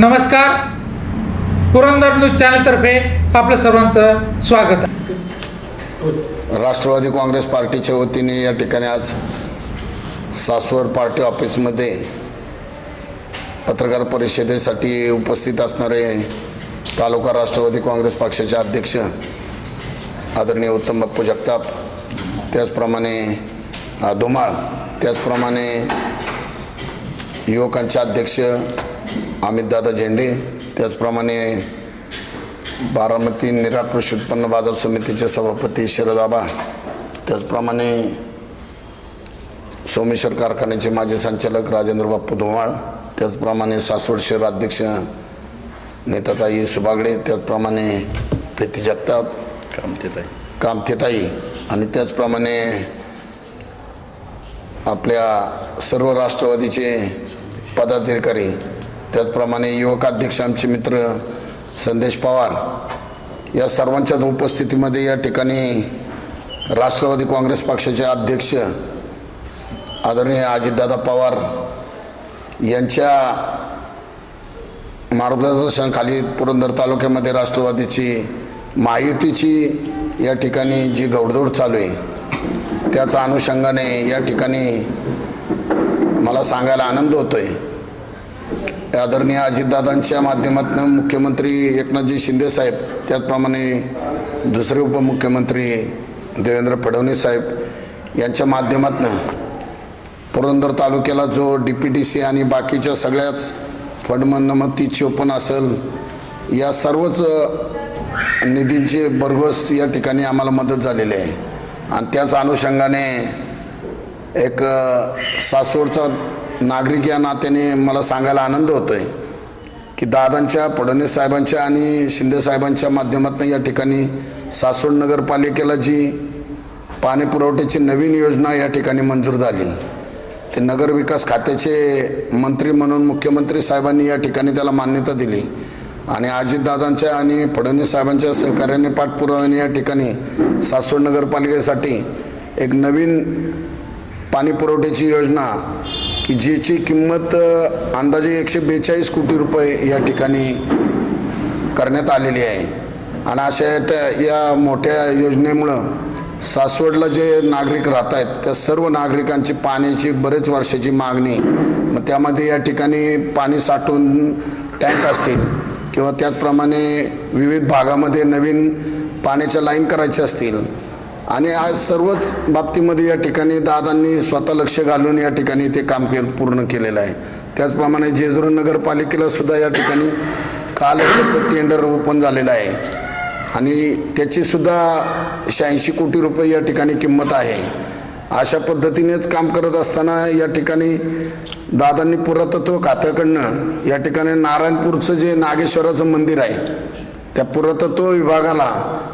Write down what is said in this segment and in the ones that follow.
नमस्कार. पुरंदर न्यूज चॅनलतर्फे आपलं सर्वांचं स्वागत. आहे राष्ट्रवादी काँग्रेस पार्टीच्या वतीने या ठिकाणी आज सासवड पार्टी ऑफिसमध्ये पत्रकार परिषदेसाठी उपस्थित असणारे तालुका राष्ट्रवादी काँग्रेस पक्षाचे अध्यक्ष आदरणीय उत्तम बाप्पू जगताप त्याचप्रमाणे धुमाळ त्याचप्रमाणे युवकांचे अध्यक्ष अमितदादा झेंडे त्याचप्रमाणे बारामती निरा कृषी उत्पन्न बाजार समितीचे सभापती शरद आबा त्याचप्रमाणे सोमेश्वर कारखान्याचे माजी संचालक राजेंद्र बाप्पू धुमाळ त्याचप्रमाणे सासवड शहर अध्यक्ष नेताताई सुबागडे त्याचप्रमाणे प्रीती जगताप कामथेताई आणि त्याचप्रमाणे आपल्या सर्व राष्ट्रवादीचे पदाधिकारी त्याचप्रमाणे युवक अध्यक्ष आमचे मित्र संदेश पवार या सर्वांच्याच उपस्थितीमध्ये या ठिकाणी राष्ट्रवादी काँग्रेस पक्षाचे अध्यक्ष आदरणीय अजितदादा पवार यांच्या मार्गदर्शनाखाली पुरंदर तालुक्यामध्ये राष्ट्रवादीची महायुतीची या ठिकाणी जी घौडदौड चालू आहे त्याच्या अनुषंगाने या ठिकाणी मला सांगायला आनंद होतो आहे आदरणीय अजितदादांच्या माध्यमातून मुख्यमंत्री एकनाथजी शिंदेसाहेब त्याचप्रमाणे दुसरे उपमुख्यमंत्री देवेंद्र फडणवीस साहेब यांच्या माध्यमातून पुरंदर तालुक्याला जो डी पी टी सी आणि बाकीच्या सगळ्याच फंडमधनं ओपन चोपन असेल या सर्वच निधींची भरघोस या ठिकाणी आम्हाला मदत झालेली आहे. आणि त्याच अनुषंगाने एक सासवडचा नागरिक या नात्याने मला सांगायला आनंद होतो आहे की दादांच्या फडणवीस साहेबांच्या आणि शिंदेसाहेबांच्या माध्यमातून या ठिकाणी सासवड नगरपालिकेला जी पाणी पुरवठ्याची नवीन योजना या ठिकाणी मंजूर झाली. ते नगर विकास खात्याचे मंत्री म्हणून मुख्यमंत्री साहेबांनी या ठिकाणी त्याला मान्यता दिली. आणि अजितदादांच्या आणि फडणवीस साहेबांच्या सहकार्याने पाठपुराव्याने या ठिकाणी सासवड नगरपालिकेसाठी एक नवीन पाणी पुरवठ्याची योजना की ज्याची किंमत अंदाजे एकशे बेचाळीस कोटी रुपये या ठिकाणी करण्यात आलेली आहे. आणि अशा त्या- या मोठ्या योजनेमुळं सासवडला जे नागरिक राहत आहेत त्या सर्व नागरिकांची पाण्याची बरेच वर्षाची मागणी मग त्यामध्ये या ठिकाणी पाणी साठवून टँक असतील किंवा त्याचप्रमाणे विविध भागामध्ये नवीन पाण्याच्या लाईन करायच्या असतील आणि आज सर्वच बाबतीमध्ये या ठिकाणी दादांनी स्वतः लक्ष घालून या ठिकाणी ते काम के पूर्ण केलेलं आहे. त्याचप्रमाणे जेजुरी नगरपालिकेला सुद्धा या ठिकाणी काल टेंडर ओपन झालेलं आहे. आणि त्याचीसुद्धा शहाऐंशी कोटी रुपये या ठिकाणी किंमत आहे. अशा पद्धतीनेच काम करत असताना या ठिकाणी दादांनी पुरातत्व खात्याकडनं या ठिकाणी नारायणपूरचं जे नागेश्वराचं मंदिर आहे त्या पुरातत्व विभागाला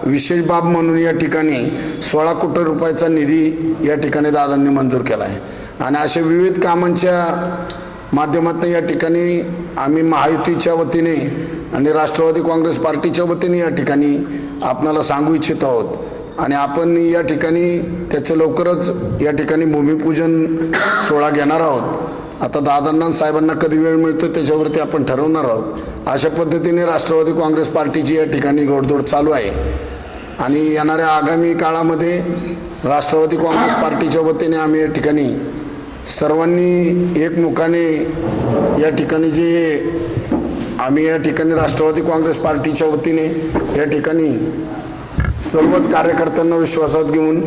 विशेष बाब म्हणून या ठिकाणी सोळा कोटी रुपयाचा निधी या ठिकाणी दादांनी मंजूर केला आहे आणि अशा विविध कामांच्या माध्यमातून या ठिकाणी आम्ही महायुतीच्या वतीने आणि राष्ट्रवादी काँग्रेस पार्टीच्या वतीने या ठिकाणी आपणाला सांगू इच्छित आहोत. आणि आपण या ठिकाणी त्याचं लवकरच या ठिकाणी भूमिपूजन सोहळा घेणार आहोत. आता दादांना साहेबांना कधी वेळ मिळतो त्याच्यावरती आपण ठरवणार आहोत. अशा पद्धतीने राष्ट्रवादी काँग्रेस पार्टीची या ठिकाणी घोडदौड चालू आहे. आणि येणाऱ्या आगामी काळामध्ये राष्ट्रवादी काँग्रेस पार्टीच्या वतीने आम्ही या ठिकाणी सर्वांनी एकमुखाने या ठिकाणी जे आम्ही या ठिकाणी राष्ट्रवादी काँग्रेस पार्टीच्या वतीने या ठिकाणी सर्वच कार्यकर्त्यांना विश्वासात घेऊन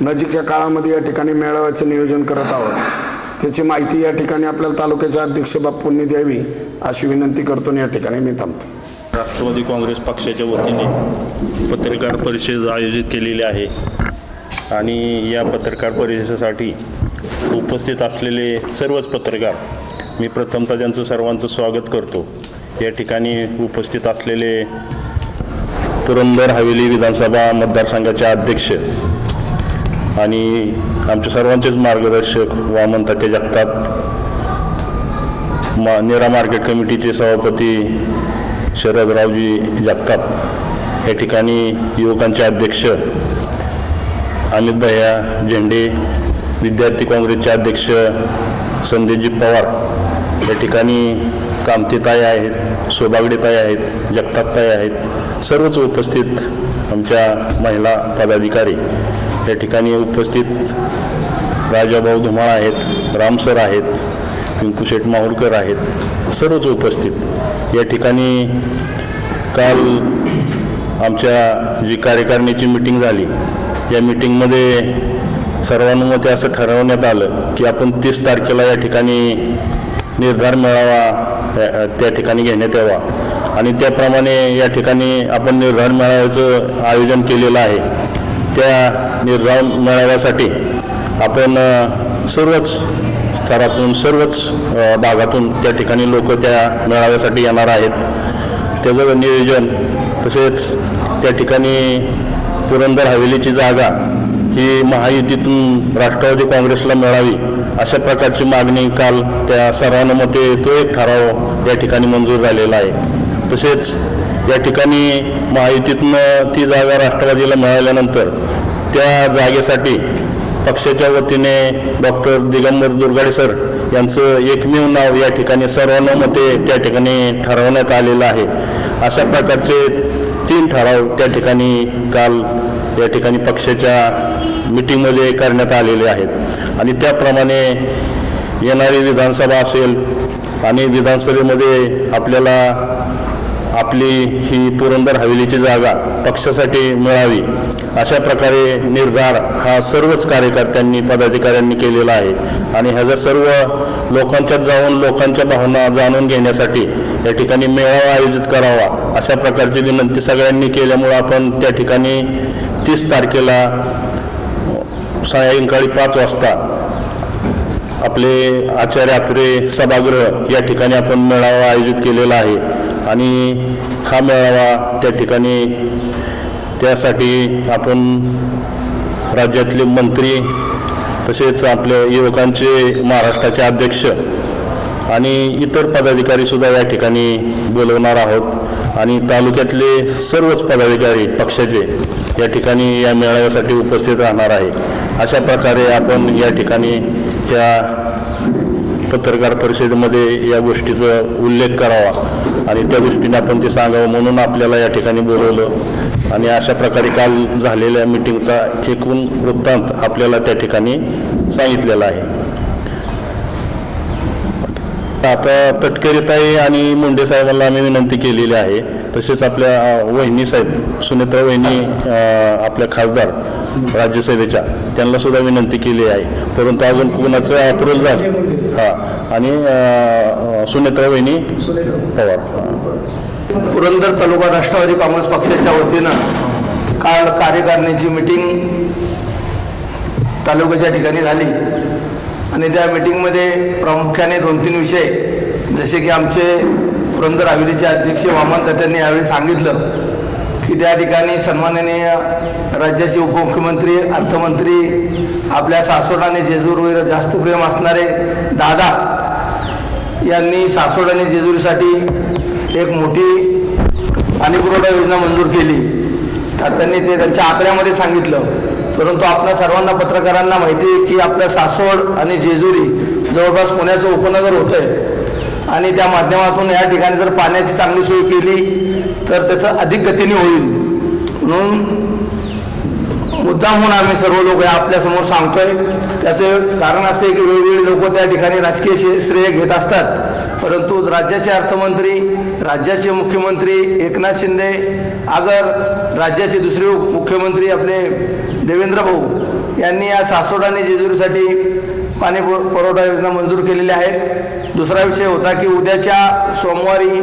नजीकच्या काळामध्ये या ठिकाणी मेळाव्याचं नियोजन करत आहोत. त्याची माहिती या ठिकाणी आपल्याला तालुक्याच्या अध्यक्ष बाप्पूंनी द्यावी अशी विनंती करतो आणि या ठिकाणी मी थांबतो. राष्ट्रवादी काँग्रेस पक्षाच्या वतीने पत्रकार परिषद आयोजित केलेली आहे आणि या पत्रकार परिषदेसाठी उपस्थित असलेले सर्वच पत्रकार मी प्रथमतः त्यांचं सर्वांचं स्वागत करतो. या ठिकाणी उपस्थित असलेले पुरंदर हवेली विधानसभा मतदारसंघाचे अध्यक्ष आणि आमच्या सर्वांचेच मार्गदर्शक वामन तात्या जगताप मा नेरा मार्केट कमिटीचे सभापती शरदरावजी जगताप या ठिकाणी युवकांचे अध्यक्ष अमित भैया झेंडे विद्यार्थी काँग्रेसचे अध्यक्ष संदेशजी पवार या ठिकाणी कामतेताई आहेत सोबागडेताई आहेत जगतापताई आहेत सर्वच उपस्थित आमच्या महिला पदाधिकारी. या ठिकाणी उपस्थित राजाभाऊ धुमाळ आहेत रामसर आहेत पिंकू शेठ माहुरकर आहेत सर्वच उपस्थित. या ठिकाणी काल आमच्या जी कार्यकारिणीची मिटिंग झाली या मिटिंगमध्ये सर्वानुमते असं ठरवण्यात आलं की आपण तीस तारखेला या ठिकाणी निर्धार मेळावा त्या ठिकाणी घेण्यात यावा. आणि त्याप्रमाणे या ठिकाणी आपण निर्धार मेळाव्याचं आयोजन केलेलं आहे. त्या निर्धाव मेळाव्यासाठी आपण सर्वच स्तरातून सर्वच भागातून त्या ठिकाणी लोक त्या मेळाव्यासाठी येणार आहेत. त्याचं नियोजन तसेच त्या ठिकाणी पुरंदर हवेलीची जागा ही महायुतीतून राष्ट्रवादी काँग्रेसला मिळावी अशा प्रकारची मागणी काल त्या सर्वानुमते तो एक ठराव या ठिकाणी मंजूर झालेला आहे. तसेच या ठिकाणी महायुतीतनं ती जागा राष्ट्रवादीला मिळाल्यानंतर त्या जागेसाठी पक्षाच्या वतीने डॉक्टर दिगंबर दुर्गाडे सर यांचं एकमेव नाव या ठिकाणी सर्वानुमते त्या ठिकाणी ठरवण्यात आलेलं आहे. अशा प्रकारचे तीन ठराव त्या ठिकाणी काल या ठिकाणी पक्षाच्या मिटिंगमध्ये करण्यात आलेले आहेत. आणि त्याप्रमाणे येणारी विधानसभा असेल आणि विधानसभेमध्ये आपल्याला आपली ही पुरंदर हवेलीची जागा पक्षासाठी मिळावी अशा प्रकारे निर्धार हा सर्वच कार्यकर्त्यांनी पदाधिकाऱ्यांनी केलेला आहे. आणि ह्याचा सर्व लोकांच्यात जाऊन लोकांच्या भावना जाणून घेण्यासाठी या ठिकाणी मेळावा आयोजित करावा अशा प्रकारची विनंती सगळ्यांनी केल्यामुळं आपण त्या ठिकाणी तीस तारखेला सायंकाळी पाच वाजता आपले आचार्य आत्रे सभागृह या ठिकाणी आपण मेळावा आयोजित केलेला आहे. आणि हा मेळावा त्या ठिकाणी त्यासाठी आपण राज्यातले मंत्री तसेच आपले युवकांचे महाराष्ट्राचे अध्यक्ष आणि इतर पदाधिकारी सुद्धा या ठिकाणी बोलवणार आहोत. आणि तालुक्यातले सर्वच पदाधिकारी पक्षाचे या ठिकाणी या मेळाव्यासाठी उपस्थित राहणार आहे. अशा प्रकारे आपण या ठिकाणी त्या पत्रकार परिषदेमध्ये या गोष्टीचा उल्लेख करावा. आणि त्या गोष्टीने आपण ते सांगावं म्हणून आपल्याला या ठिकाणी बोलवलं. आणि अशा प्रकारे काल झालेल्या मिटिंगचा एकूण वृत्तांत आपल्याला त्या ठिकाणी सांगितलेला आहे. आता तटकरीताई आणि मुंडे साहेबांना आम्ही विनंती केलेली आहे. तसेच आपल्या वहिनी साहेब सुनेत्रा वहिनी आपल्या खासदार राज्यसभेच्या त्यांना सुद्धा विनंती केली आहे. परंतु अजून कुणाचं अप्रुव्हल झालं? हां. आणि सुनेत्रा वहिनी? पवार. पुरंदर तालुका राष्ट्रवादी काँग्रेस पक्षाच्या वतीनं काल कार्यकारिणीची मिटिंग तालुक्याच्या ठिकाणी झाली. आणि त्या मिटिंगमध्ये प्रामुख्याने दोन तीन विषय जसे की आमचे पुरंदर हवेलीचे अध्यक्ष वामन त्यांनी यावेळी सांगितलं. की त्या ठिकाणी सन्माननीय राज्याचे उपमुख्यमंत्री अर्थमंत्री आपल्या सासवड आणि जेजूरवर जास्त प्रेम असणारे दादा यांनी सासवड आणि जेजुरीसाठी एक मोठी पाणीपुरवठा योजना मंजूर केली. तर त्यांनी ते त्यांच्या आकड्यामध्ये सांगितलं. परंतु आपल्या सर्वांना पत्रकारांना माहिती आहे की आपलं सासवड आणि जेजुरी जवळपास पुण्याचं उपनगर होतं आहे आणि त्या माध्यमातून या ठिकाणी जर पाण्याची चांगली सोय केली तर त्याचं अधिक गतीने होईल. म्हणून मुद्दा म्हणून आम्ही सर्व लोक आपल्यासमोर सांगतोय. त्याचे कारण असे आहे की वेगवेगळे लोक त्या ठिकाणी राजकीय श्रेय घेत असतात. परंतु राज्याचे अर्थमंत्री राज्याचे मुख्यमंत्री एकनाथ शिंदे अगर राज्याचे दुसरे उप- मुख्यमंत्री आपले देवेंद्र भाऊ यांनी या सासवड आणि जेजुरीसाठी पाणी पुरवठा योजना मंजूर केलेल्या आहेत. दुसरा विषय होता की उद्याच्या सोमवारी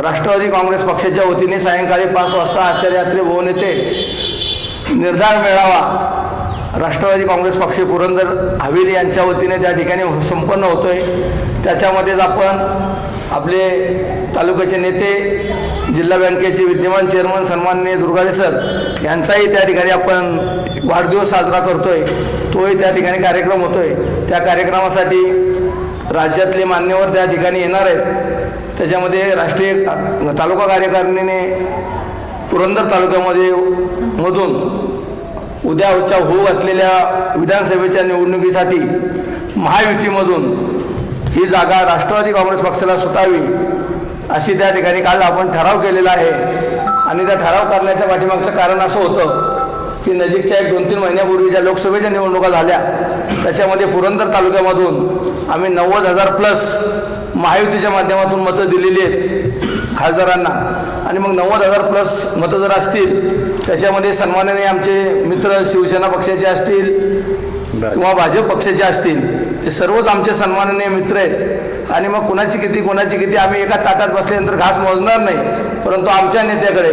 राष्ट्रवादी काँग्रेस पक्षाच्या वतीने सायंकाळी पाच वाजता आचार्यात्री भवन येथे निर्धार मेळावा राष्ट्रवादी काँग्रेस पक्ष पुरंदर हवेली यांच्या वतीने त्या ठिकाणी संपन्न होतोय. त्याच्यामध्येच आपण आपले तालुक्याचे नेते जिल्हा बँकेचे विद्यमान चेअरमन सन्माननीय दुर्गाडे सर यांचाही त्या ठिकाणी आपण वाढदिवस साजरा करतोय. तोही त्या ठिकाणी कार्यक्रम होतोय. त्या कार्यक्रमासाठी राज्यातले मान्यवर त्या ठिकाणी येणार आहेत. त्याच्यामध्ये राष्ट्रीय तालुका कार्यकारिणीने पुरंदर तालुक्यामध्ये मधून उद्याच्या होऊ घातलेल्या विधानसभेच्या निवडणुकीसाठी महायुतीमधून ही जागा राष्ट्रवादी काँग्रेस पक्षाला सुटावी अशी त्या ठिकाणी काल आपण ठराव केलेला आहे. आणि त्या ठराव करण्याच्या पाठीमागचं कारण असं होतं की नजीकच्या एक दोन तीन महिन्यापूर्वी ज्या लोकसभेच्या निवडणुका झाल्या त्याच्यामध्ये पुरंदर तालुक्यामधून आम्ही नव्वद हजार प्लस महायुतीच्या माध्यमातून मतं दिलेली आहेत खासदारांना. आणि मग नव्वद हजार प्लस मतं जर असतील त्याच्यामध्ये सन्माननीय आमचे मित्र शिवसेना पक्षाचे असतील किंवा भाजप पक्षाचे असतील ते सर्वच आमचे सन्माननीय मित्र आहेत. आणि मग कुणाची किती कोणाची किती आम्ही एका ताटात बसल्यानंतर घास मोजणार नाही परंतु आमच्या नेत्याकडे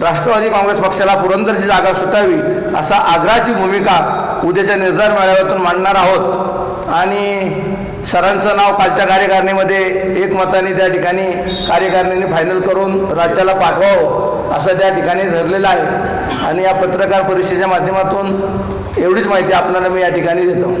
राष्ट्रवादी काँग्रेस पक्षाला पुरंदरची जागा सुटावी असा आग्रहाची भूमिका उद्याच्या निर्धार मेळाव्यातून मांडणार आहोत. आणि सरांचं नाव कालच्या कार्यकारिणीमध्ये एकमताने त्या ठिकाणी कार्यकारिणीने फायनल करून राज्याला पाठवावं असं त्या ठिकाणी ठरलेलं आहे. आणि या पत्रकार परिषदेच्या माध्यमातून एवढीच माहिती आपल्याला मी या ठिकाणी देतो.